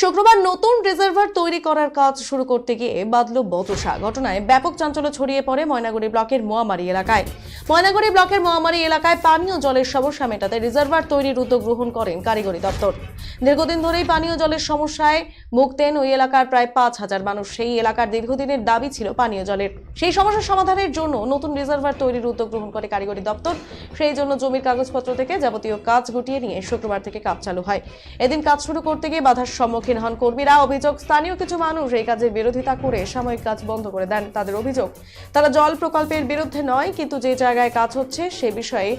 শুক্রবার নতুন রিজার্ভার তৈরি করার কাজ শুরু করতে গিয়ে বাদল বতসা ঘটনায় ব্যাপক চাঞ্চল্য ছড়িয়ে পড়ে ময়নাগুড়ি ব্লকের মোয়ামারি এলাকায়। ময়নাগুড়ি ব্লকের মহামারী এলাকায় পানীয় জলের সমস্যা মেটাতে রিজার্ভার তৈরির উদ্যোগ গ্রহণ করেন কারিগরি দপ্তর। দীর্ঘদিন ধরেই পানীয় জলের সমস্যায় ভুগতেন ওই এলাকার প্রায় পাঁচ হাজার মানুষ। সেই এলাকার দীর্ঘদিনের দাবি ছিল পানীয় জলের। সেই সমস্যা সমাধানের জন্য নতুন রিজার্ভার তৈরির উদ্যোগ গ্রহণ করে কারিগরি দপ্তর। সেই জন্য জমির কাগজপত্র থেকে যাবতীয় কাজ গুটিয়ে নিয়ে শুক্রবার থেকে কাজ চালু হয়। এদিন কাজ শুরু করতে গিয়ে বাধার সম্মুখীন হন কর্মীরা। অভিযোগ, স্থানীয় কিছু মানুষ এই কাজের বিরোধিতা করে সাময়িক কাজ বন্ধ করে দেন তাদের অভিযোগ। তারা জল প্রকল্পের বিরুদ্ধে নয়, কিন্তু যে জায়গায় কাজ হচ্ছে, সে বিষয়ে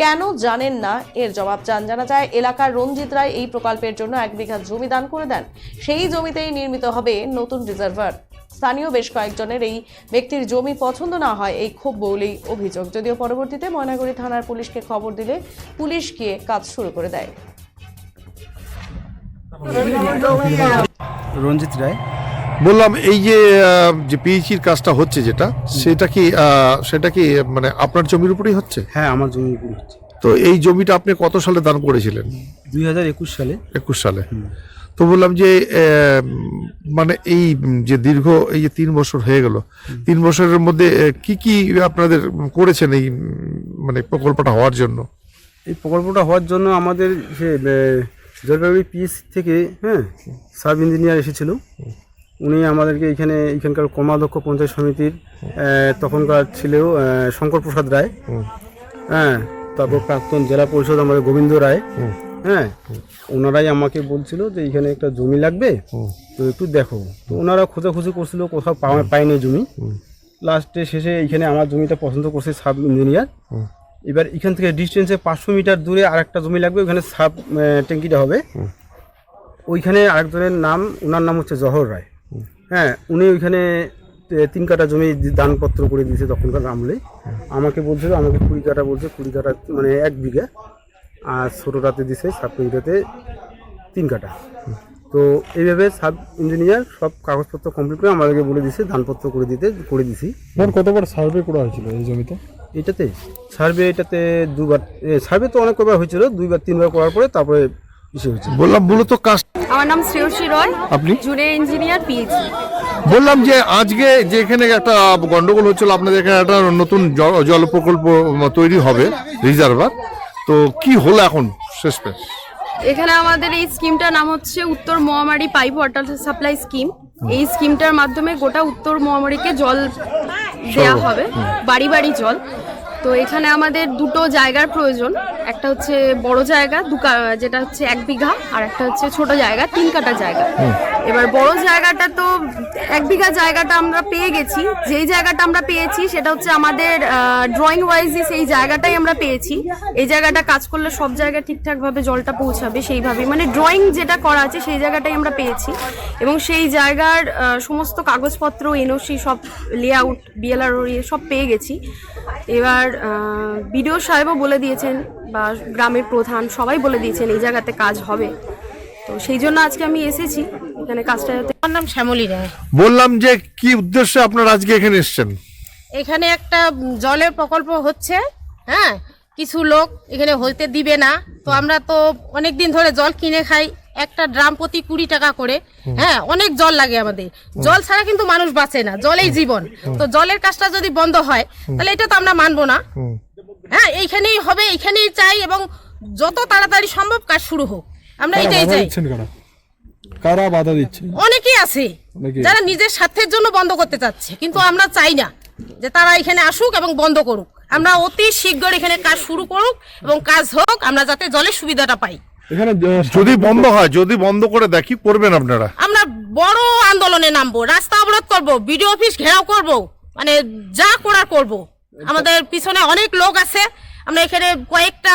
কেন জানেন না? এর জবাব চান। জানা যায়, এলাকার রঞ্জিত রায় এই প্রকল্পের জন্য এক বিঘা জমি দান করে দেন। সেই জমিতেই নির্মিত হবে নতুন রিজার্ভার। স্থানীয় বেশ কয়েকজনের এই ব্যক্তির জমি পছন্দ না হয়, এই ক্ষোভ বলেই অভিযোগ। যদিও পরবর্তীতে ময়নাগুড়ি থানার পুলিশকে খবর দিলে পুলিশ গিয়ে কাজ শুরু করে দেয়। রঞ্জিত রায় বললাম এই যে যে পিএইচির কাজটা হচ্ছে যেটা সেটা কি সেটা কি মানে আপনার জমির উপরেই হচ্ছে? হ্যাঁ আমার জমির উপরে হচ্ছে। তো এই জমিটা আপনি কত সালে দান করেছিলেন? দুই হাজার একুশ সালে। একুশ সালে। তো বললাম যে মানে এই যে দীর্ঘ এই যে তিন বছর হয়ে গেল তিন বছরের মধ্যে কি কি আপনাদের করেছেন এই মানে প্রকল্পটা হওয়ার জন্য? এই প্রকল্পটা হওয়ার জন্য আমাদের জলপাইগুড়ি পিএসসি থেকে হ্যাঁ সাব ইঞ্জিনিয়ার এসেছিল। উনি আমাদেরকে এখানে এখানকার কর্মাধ্যক্ষ পঞ্চায়েত সমিতির তখনকার ছিল শঙ্কর প্রসাদ রায়। হ্যাঁ তারপর প্রাক্তন জেলা পরিষদ আমাদের গোবিন্দ রায়। হ্যাঁ ওনারাই আমাকে বলছিল যে এখানে একটা জমি লাগবে তো একটু দেখো। তো ওনারা খোঁজাখুঁজি করছিল কোথাও পাওয়া পায়নি জমি। লাস্টে শেষে এখানে আমার জমিটা পছন্দ করছে সাব ইঞ্জিনিয়ার। এবার এখান থেকে ডিস্টেন্সে পাঁচশো মিটার দূরে আরেকটা জমি লাগবে ওখানে সাব ট্যাঙ্কিটা হবে। ওইখানে আরেকজনের নাম ওনার নাম হচ্ছে জহর রায়। হ্যাঁ উনি ওইখানে তিন কাটা জমি দানপত্র করে দিয়েছে তখনকার আমলে আমাকে বলছিল আমাকে কুড়ি কাটা বলছে কুড়ি কাটা মানে এক বিঘা। আর ছোটোটাতে দিছে সাব ট্যাঙ্কিটাতে তিন কাটা তো এইভাবে সাব ইঞ্জিনিয়ার সব কাগজপত্র কমপ্লিট করে আমাদেরকে বলে দিছে দানপত্র করে দিতে করে দিছি। কতবার সার্ভে করা হয়েছিল এই জমিতে? এটাতে? সার্ভে এটাতে দুবার সার্ভে তো অনেক কবার হয়েছিল দুইবার তিনবার করার পরে তারপরে ইসে হয়েছে। বললাম মূলত কাজ আমার নাম শ্রেয়সী রয় আপনি? জুনিয়র ইঞ্জিনিয়ার পিএইচি বললাম যে আজকে যে এখানে একটা গন্ডগোল হচ্ছিল আপনাদের এখানে একটা নতুন জল প্রকল্প তৈরি হবে রিজার্ভার। তো কি হলো এখন? শেষ পেশ। এখানে আমাদের এই স্কিমটার নাম হচ্ছে উত্তর মহামারী পাইপ ওয়াটার সাপ্লাই স্কিম। এই স্কিমটার মাধ্যমে গোটা উত্তর মহামারীকে জল দেয়া হবে বাড়ি বাড়ি জল। তো এখানে আমাদের দুটো জায়গার প্রয়োজন। একটা হচ্ছে বড় জায়গা দু যেটা হচ্ছে এক বিঘা আর একটা হচ্ছে ছোট জায়গা তিন কাটা জায়গা। এবার বড় জায়গাটা তো এক বিঘা জায়গাটা আমরা পেয়ে গেছি। যেই জায়গাটা আমরা পেয়েছি সেটা হচ্ছে আমাদের ড্রয়িং ওয়াইজই সেই জায়গাটাই আমরা পেয়েছি। এই জায়গাটা কাজ করলে সব জায়গায় ঠিকঠাকভাবে জলটা পৌঁছাবে সেইভাবে মানে ড্রয়িং যেটা করা আছে সেই জায়গাটাই আমরা পেয়েছি। এবং সেই জায়গার সমস্ত কাগজপত্র এনওসি সব লে লেআউট বিএলআর সব পেয়ে গেছি। এবার বিডিও সাহেবও বলে দিয়েছেন বা গ্রামের প্রধান সবাই বলে দিয়েছেন এই জায়গাতে কাজ হবে। তো সেই জন্য আজকে আমি এসেছি এখানে কাজটা যাতে আমার নাম শ্যামলী রায়। বললাম যে কি উদ্দেশ্যে আপনারা আজকে এখানে এসেছেন? এখানে একটা জলের প্রকল্প হচ্ছে হ্যাঁ? কিছু লোক এখানে হইতে দিবে না। তো আমরা তো অনেক দিন ধরে জল কিনে খাই একটা ড্রাম প্রতি কুড়ি টাকা করে হ্যাঁ অনেক জল লাগে আমাদের। জল ছাড়া কিন্তু মানুষ বাঁচে না জলেই জীবন। তো জলের কাজটা যদি বন্ধ হয় তাহলে এটা তো আমরা মানবো না। হ্যাঁ এইখানেই হবে এইখানেই চাই এবং যত তাড়াতাড়ি সম্ভব কাজ শুরু হোক। আমরা এটাই চাই। কারা? বাধা দিচ্ছে অনেকেই আছে যারা নিজের স্বার্থের জন্য বন্ধ করতে চাচ্ছে কিন্তু আমরা চাই না যে তারা এখানে আসুক এবং বন্ধ করুক। আমরা অতি শীঘ্র এখানে কাজ শুরু করুক এবং কাজ হোক আমরা যাতে জলের সুবিধাটা পাই। এখানে যদি বন্ধ হয় যদি বন্ধ করে দেখি করবেন আপনারা। আমরা বড় আন্দোলনে নামবো রাস্তা অবরোধ করব বিডিও অফিস ঘেরাও করব মানে যা করার করব। আমাদের পিছনে অনেক লোক আছে আমরা এখানে কয়েকটা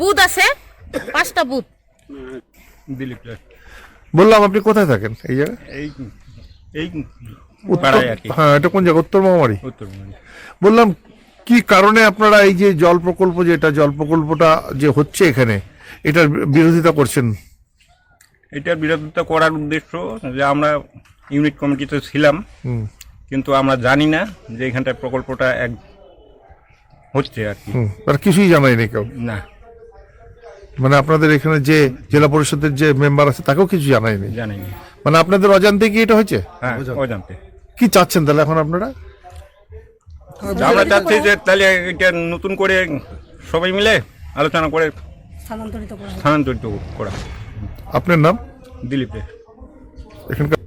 বুথ আছে পাঁচটা বুথ। দিলীপ বললাম আপনি কোথায় থাকেন? এই জায়গায়? এই হ্যাঁ এটা কোন জায়গা? উত্তর মহামারী? বললাম কি কারণে আপনারা এই যে জল প্রকল্প যেটা জল প্রকল্পটা যে হচ্ছে এখানে এটার বিরোধিতা করছেন? এটার বিরোধিতা করার উদ্দেশ্য যে আমরা ইউনিট কমিটিতে ছিলাম কিন্তু আমরা জানি না যে এখানটায় প্রকল্পটা এক হচ্ছে আর কি। হুম। আর কিছুই জানায়নি কেউ? না। মানে আপনাদের এখানে যে জেলা পরিষদের যে মেম্বার আছে তাকেও কিছু জানায়নি? জানিনি মানে আপনাদের অজান্তে কি এটা হয়েছে? হ্যাঁ অজান্তে। কি চাচ্ছেন তাহলে এখন আপনারা? আমরা চাচ্ছি যে তাহলে এটা নতুন করে সবাই মিলে আলোচনা করে স্থানান্তরিত করা আপনার নাম? দিলীপ এখানকার